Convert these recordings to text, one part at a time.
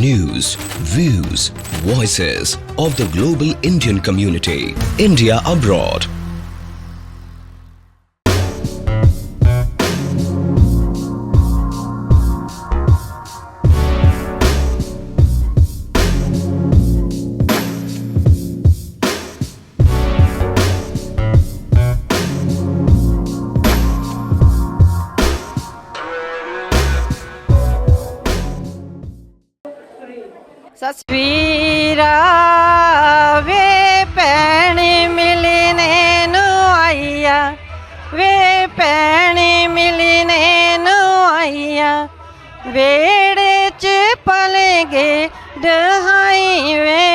news, views, voices of the global Indian community. India abroad. ਸਸਵੀਰਾ ਵੇ ਪੈਣੀ ਮਿਲਨੇ ਨੂੰ ਆਈਆ। ਵੇ ਪੈਣੀ ਮਿਲਨੇ ਨੂੰ ਆਈਆ। ਵੇੜੇ ਚ ਪਲਗੇ ਦਹਾਈ ਵੇ।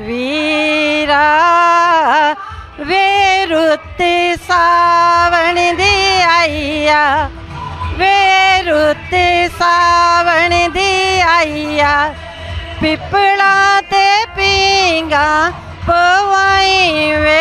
ਵੀਰਾ ਵੇ ਰੁੱਤ ਸਾਵਣ ਦੀ ਆਈਆ। ਵੇ ਰੁੱਤ ਸਾਵਣ ਦੀ ਆਈਆ ਪਿਪਲਾ ਤੇ ਪੀਂਗਾ ਪਵਾਈ ਵੇ।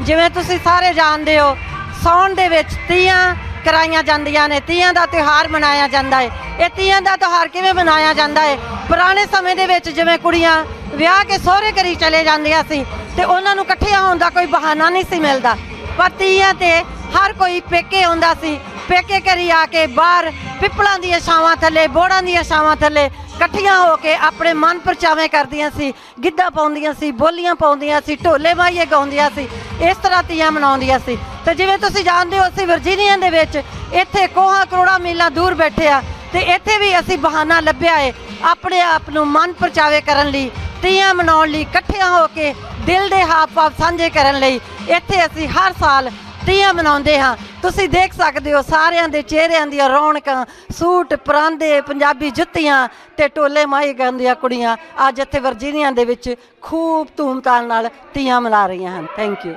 ਜਿਵੇਂ ਤੁਸੀਂ ਸਾਰੇ ਜਾਣਦੇ ਹੋ ਸੌਣ ਦੇ ਵਿੱਚ ਤੀਆਂ ਕਰਾਈਆਂ ਜਾਂਦੀਆਂ ਨੇ, ਤੀਆਂ ਦਾ ਤਿਉਹਾਰ ਮਨਾਇਆ ਜਾਂਦਾ ਹੈ ਇਹ ਤੀਆਂ ਦਾ ਤਿਉਹਾਰ ਕਿਵੇਂ ਮਨਾਇਆ ਜਾਂਦਾ ਹੈ ਪੁਰਾਣੇ ਸਮੇਂ ਦੇ ਵਿੱਚ ਜਿਵੇਂ ਕੁੜੀਆਂ ਵਿਆਹ ਕੇ ਸਹੁਰੇ ਘਰੀ ਚਲੇ ਜਾਂਦੀਆਂ ਸੀ ਤੇ ਉਹਨਾਂ ਨੂੰ ਇਕੱਠਿਆਂ ਹੋਣ ਦਾ ਕੋਈ ਬਹਾਨਾ ਨਹੀਂ ਸੀ ਮਿਲਦਾ। ਪਰ ਤੀਆਂ ਤੇ ਹਰ ਕੋਈ ਪੇਕੇ ਆਉਂਦਾ ਸੀ। ਪੇਕੇ ਘਰੀ ਆ ਕੇ ਬਾਹਰ ਪਿੱਪਲਾਂ ਦੀਆਂ ਛਾਵਾਂ ਥੱਲੇ, ਬੋੜਾਂ ਦੀਆਂ ਛਾਵਾਂ ਥੱਲੇ ਇਕੱਠੀਆਂ ਹੋ ਕੇ ਆਪਣੇ ਮਨ ਪਰਚਾਵੇਂ ਕਰਦੀਆਂ ਸੀ। ਗਿੱਧਾ ਪਾਉਂਦੀਆਂ ਸੀ, ਬੋਲੀਆਂ ਪਾਉਂਦੀਆਂ ਸੀ, ਢੋਲੇ ਮਾਈਏ ਗਾਉਂਦੀਆਂ ਸੀ, ਇਸ ਤਰ੍ਹਾਂ ਤੀਆਂ ਮਨਾਉਂਦੀਆਂ ਸੀ। ਤੇ ਜਿਵੇਂ ਤੁਸੀਂ ਜਾਣਦੇ ਹੋ, ਅਸੀਂ ਵਰਜੀਨੀਆ ਦੇ ਵਿੱਚ ਇੱਥੇ ਕੋਹਾਂ ਕਰੋੜਾਂ ਮੀਲਾਂ ਦੂਰ ਬੈਠੇ ਆ ਤੇ ਇੱਥੇ ਵੀ ਅਸੀਂ ਬਹਾਨਾ ਲੱਭਿਆ ਏ ਆਪਣੇ ਆਪ ਨੂੰ ਮਨ ਪਰਚਾਵੇ ਕਰਨ ਲਈ। ਤੀਆਂ ਮਨਾਉਣ ਲਈ ਇਕੱਠਿਆਂ ਹੋ ਕੇ ਦਿਲ ਦੇ ਹਾਵ-ਭਾਵ ਸਾਂਝੇ ਕਰਨ ਲਈ ਇੱਥੇ ਅਸੀਂ ਹਰ ਸਾਲ ਤੀਆਂ ਮਨਾਉਂਦੇ ਹਾਂ। ਤੁਸੀਂ ਦੇਖ ਸਕਦੇ ਹੋ ਸਾਰਿਆਂ ਦੇ ਚਿਹਰਿਆਂ ਦੀਆਂ ਰੌਣਕਾਂ, ਸੂਟ, ਪਰਾਂਦੇ, ਪੰਜਾਬੀ ਜੁੱਤੀਆਂ ਤੇ ਟੋਲੇ ਮਾਈ ਗਾਉਂਦੀਆਂ ਕੁੜੀਆਂ ਅੱਜ ਇੱਥੇ ਵਰਜੀਨੀਆ ਦੇ ਵਿੱਚ ਖੂਬ ਧੂਮਧਾਮ ਨਾਲ ਤੀਆਂ ਮਨਾ ਰਹੀਆਂ ਹਨ। ਥੈਂਕ ਯੂ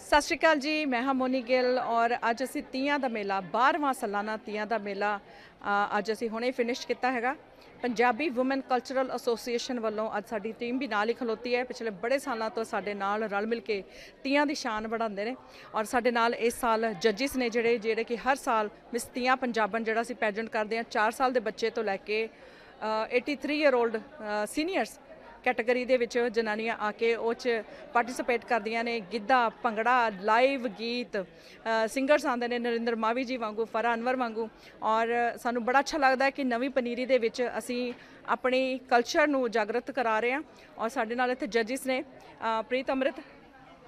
ਸਤਿ ਸ਼੍ਰੀ ਅਕਾਲ ਜੀ, ਮੈਂ ਹਾਂ ਮੋਨੀ ਗਿੱਲ ਔਰ ਅੱਜ ਅਸੀਂ ਤੀਆਂ ਦਾ ਮੇਲਾ 12ਵਾਂ ਸਾਲਾਨਾ ਤੀਆਂ ਦਾ ਮੇਲਾ ਅੱਜ ਅਸੀਂ ਹੁਣੇ ਫਿਨਿਸ਼ ਕੀਤਾ ਹੈਗਾ। ਪੰਜਾਬੀ ਔਮਨ ਕਲਚਰਲ ਐਸੋਸੀਏਸ਼ਨ ਵੱਲੋਂ ਅੱਜ ਸਾਡੀ ਟੀਮ ਵੀ ਨਾਲ ਹੀ ਖਲੋਤੀ ਹੈ। ਪਿਛਲੇ ਬੜੇ ਸਾਲਾਂ ਤੋਂ ਸਾਡੇ ਨਾਲ ਰਲ ਮਿਲ ਕੇ ਤੀਆਂ ਦੀ ਸ਼ਾਨ ਵਧਾਉਂਦੇ ਨੇ ਔਰ ਸਾਡੇ ਨਾਲ ਇਸ ਸਾਲ ਜੱਜਿਸ ਨੇ ਜਿਹੜੇ ਜਿਹੜੇ ਕਿ ਹਰ ਸਾਲ ਮਿਸ ਤੀਆਂ ਪੰਜਾਬਨ ਜਿਹੜਾ ਅਸੀਂ ਪੈਜੈਂਟ ਕਰਦੇ ਹਾਂ 4 ਸਾਲ ਦੇ ਬੱਚੇ ਤੋਂ ਲੈ ਕੇ ਅ, 83 ਈਅਰ 올ਡ ਸੀਨੀਅਰਸ ਕੈਟਾਗਰੀ ਦੇ ਵਿੱਚ ਜਨਾਨੀਆਂ ਆ ਕੇ ਉਹ ਚ ਪਾਰਟਿਸਿਪੇਟ ਕਰਦੀਆਂ ਨੇ। ਗਿੱਧਾ, ਭੰਗੜਾ ਲਾਈਵ ਗੀਤ ਸਿੰਗਰਸ ਆਉਂਦੇ ਨੇ ਨਰਿੰਦਰ ਮਾਵੀ ਜੀ ਵਾਂਗੂ ਫਰਾ ਅਨਵਰ ਵਾਂਗੂ। ਔਰ ਸਾਨੂੰ ਬੜਾ ਅੱਛਾ ਲੱਗਦਾ ਹੈ ਕਿ ਨਵੀਂ ਪਨੀਰੀ ਦੇ ਵਿੱਚ ਅਸੀਂ ਆਪਣੀ ਕਲਚਰ ਨੂੰ ਜਾਗਰਤ ਕਰਾ ਰਹੇ ਹਾਂ। ਔਰ ਸਾਡੇ ਨਾਲ ਇੱਥੇ ਜੱਜਿਸ ਨੇ। ਪ੍ਰੀਤ ਅੰਮ੍ਰਿਤ।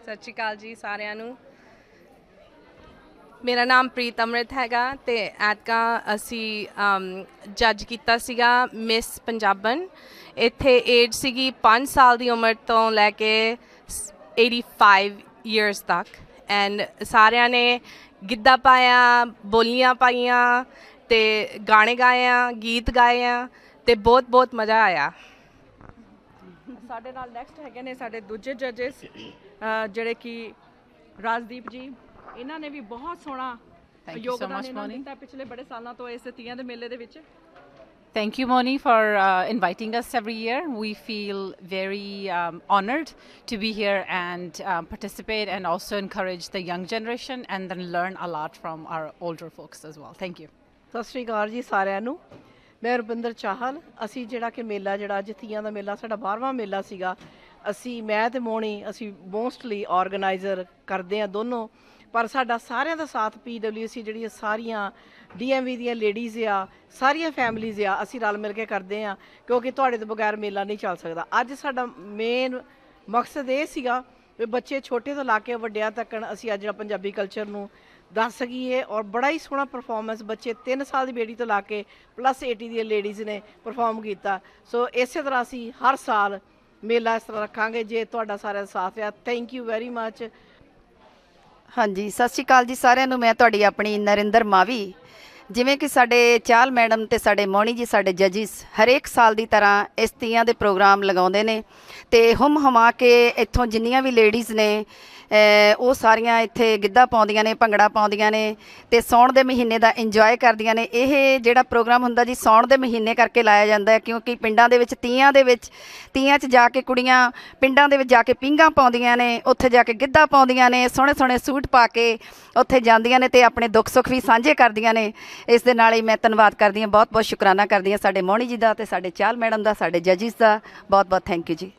ਸਤਿ ਸ਼੍ਰੀ ਅਕਾਲ ਜੀ ਸਾਰਿਆਂ ਨੂੰ। ਮੇਰਾ ਨਾਮ ਪ੍ਰੀਤ ਅੰਮ੍ਰਿਤ ਹੈਗਾ ਤੇ ਐਤਕਾ ਅਸੀਂ ਜੱਜ ਕੀਤਾ ਸੀਗਾ ਮਿਸ ਪੰਜਾਬਨ ਇੱਥੇ ਏਜ ਸੀਗੀ 5 ਸਾਲ ਦੀ ਉਮਰ ਤੋਂ ਲੈ ਕੇ ਸ- 85 ਇਅਰਸ ਤੱਕ। ਐਂਡ ਸਾਰਿਆਂ ਨੇ ਗਿੱਧਾ ਪਾਇਆ, ਬੋਲੀਆਂ ਪਾਈਆਂ ਤੇ ਗਾਣੇ ਗਾਏ ਆ, ਗੀਤ ਗਾਏ ਆ ਤੇ ਬਹੁਤ ਬਹੁਤ ਮਜ਼ਾ ਆਇਆ। ਸਾਡੇ ਨਾਲ ਨੈਕਸਟ ਹੈਗੇ ਨੇ ਸਾਡੇ ਦੂਜੇ ਜੱਜਿਸ ਜਿਹੜੇ ਕਿ ਰਾਜਦੀਪ ਜੀ ਇਹਨਾਂ ਨੇ ਵੀ ਬਹੁਤ ਸੋਹਣਾ Thank you so ਯੋਗਦਾਨ much, ਇਹਨਾਂ ਨੇ Moni. ਦਿੱਤਾ ਪਿਛਲੇ ਬੜੇ ਸਾਲਾਂ ਤੋਂ ਇਸ ਤੀਆਂ ਦੇ ਮੇਲੇ ਦੇ ਵਿੱਚ Thank you, Moni, for uh, inviting us every year. We feel very um, honored to be here and um, participate and also encourage the young generation and then learn a lot from our older folks as well. Thank you. ਸਤਿ ਸ਼੍ਰੀ ਅਕਾਲ ਜੀ ਸਾਰਿਆਂ ਨੂੰ ਮੈਂ ਰੁਪਿੰਦਰ ਚਾਹਲ ਅਸੀਂ ਜਿਹੜਾ ਕਿ ਮੇਲਾ ਜਿਹੜਾ ਅੱਜ ਤੀਆਂ ਦਾ ਮੇਲਾ ਸਾਡਾ 12ਵਾਂ ਮੇਲਾ ਸੀਗਾ ਅਸੀਂ ਮੈਂ ਤੇ ਮੋਣੀ, ਅਸੀਂ ਮੋਸਟਲੀ ਆਰਗੇਨਾਈਜ਼ਰ ਕਰਦੇ ਆ ਦੋਨੋਂ, ਪਰ ਸਾਡਾ ਸਾਰਿਆਂ ਦਾ ਸਾਥ ਪੀਡਬਲਯੂਸੀ ਜਿਹੜੀਆਂ ਸਾਰੀਆਂ ਡੀਐਮਵੀ ਦੀਆਂ ਲੇਡੀਜ਼ ਆ, ਸਾਰੀਆਂ ਫੈਮਲੀਜ਼ ਆ, ਅਸੀਂ ਰਲ ਮਿਲ ਕੇ ਕਰਦੇ ਆ ਕਿਉਂਕਿ ਤੁਹਾਡੇ ਤੋਂ ਬਗੈਰ ਮੇਲਾ ਨਹੀਂ ਚੱਲ ਸਕਦਾ। ਅੱਜ ਸਾਡਾ ਮੇਨ ਮਕਸਦ ਇਹ ਸੀਗਾ ਵੀ ਬੱਚੇ ਛੋਟੇ ਤੋਂ ਲਾ ਕੇ ਵੱਡਿਆਂ ਤੱਕ ਅਸੀਂ ਅੱਜ ਜਿਹੜਾ ਪੰਜਾਬੀ ਕਲਚਰ ਨੂੰ ਦੱਸ ਸਕੀਏ, ਔਰ ਬੜਾ ਹੀ ਸੋਹਣਾ ਪਰਫਾਰਮੈਂਸ ਬੱਚੇ 3 ਸਾਲ ਦੀ ਬੇਟੀ ਤੋਂ ਲਾ ਕੇ ਪਲੱਸ 80 ਦੀਆਂ ਲੇਡੀਜ਼ ਨੇ ਪਰਫਾਰਮ ਕੀਤਾ। ਸੋ ਇਸੇ ਤਰ੍ਹਾਂ ਅਸੀਂ ਹਰ ਸਾਲ ਮੇਲਾ ਇਸ ਤਰ੍ਹਾਂ ਰੱਖਾਂਗੇ, ਜੇ ਤੁਹਾਡਾ ਸਾਰਿਆਂ ਦਾ ਸਾਥ ਹੈ ਥੈਂਕ ਯੂ ਵੈਰੀ ਮੱਚ ਹਾਂਜੀ, ਸਤਿ ਸ਼੍ਰੀ ਅਕਾਲ ਜੀ ਸਾਰਿਆਂ ਨੂੰ। ਮੈਂ ਤੁਹਾਡੀ ਆਪਣੀ ਨਰਿੰਦਰ ਮਾਵੀ। ਜਿਵੇਂ ਕਿ ਸਾਡੇ ਚਾਲ ਮੈਡਮ ਤੇ ਸਾਡੇ ਮੋਣੀ ਜੀ, ਸਾਡੇ ਜੱਜਿਸ ਹਰੇਕ ਸਾਲ ਦੀ ਤਰ੍ਹਾਂ ਇਸ ਤੀਆਂ ਦੇ ਪ੍ਰੋਗਰਾਮ ਲਗਾਉਂਦੇ ਨੇ ਤੇ ਹੁਮ ਹਮਾ ਕੇ ਇੱਥੋਂ ਜਿੰਨੀਆਂ ਵੀ ਲੇਡੀਜ਼ ਨੇ ਉਹ ਸਾਰੀਆਂ ਇੱਥੇ ਗਿੱਧਾ ਪਾਉਂਦੀਆਂ ਨੇ, ਭੰਗੜਾ ਪਾਉਂਦੀਆਂ ਨੇ ਤੇ ਸੌਣ ਦੇ ਮਹੀਨੇ ਦਾ ਇੰਜੋਏ ਕਰਦੀਆਂ ਨੇ। ਇਹ ਜਿਹੜਾ ਪ੍ਰੋਗਰਾਮ ਹੁੰਦਾ ਜੀ ਸੌਣ ਦੇ ਮਹੀਨੇ ਕਰਕੇ ਲਾਇਆ ਜਾਂਦਾ ਹੈ, ਕਿਉਂਕਿ ਪਿੰਡਾਂ ਦੇ ਵਿੱਚ, ਤੀਆਂ ਦੇ ਵਿੱਚ, ਤੀਆਂ 'ਚ ਜਾ ਕੇ ਕੁੜੀਆਂ ਪਿੰਡਾਂ ਦੇ ਵਿੱਚ ਜਾ ਕੇ ਪਿੰਗਾ ਪਾਉਂਦੀਆਂ ਨੇ, ਉੱਥੇ ਜਾ ਕੇ ਗਿੱਧਾ ਪਾਉਂਦੀਆਂ ਨੇ ਸੋਹਣੇ ਸੋਹਣੇ ਸੂਟ ਪਾ ਕੇ ਉੱਥੇ ਜਾਂਦੀਆਂ ਨੇ ਤੇ ਆਪਣੇ ਦੁੱਖ ਸੁੱਖ ਵੀ ਸਾਂਝੇ ਕਰਦੀਆਂ ਨੇ। ਇਸ ਦੇ ਨਾਲ ਹੀ ਮੈਂ ਧੰਨਵਾਦ ਕਰਦੀ ਹਾਂ ਬਹੁਤ ਬਹੁਤ ਸ਼ੁਕਰਾਨਾ ਕਰਦੀ ਹਾਂ ਸਾਡੇ ਮੋਹਣੀ ਜੀ ਦਾ ਤੇ ਸਾਡੇ ਚਾਲ ਮੈਡਮ ਦਾ, ਸਾਡੇ ਜੱਜਿਸ ਦਾ। ਬਹੁਤ ਬਹੁਤ ਥੈਂਕ ਯੂ ਜੀ।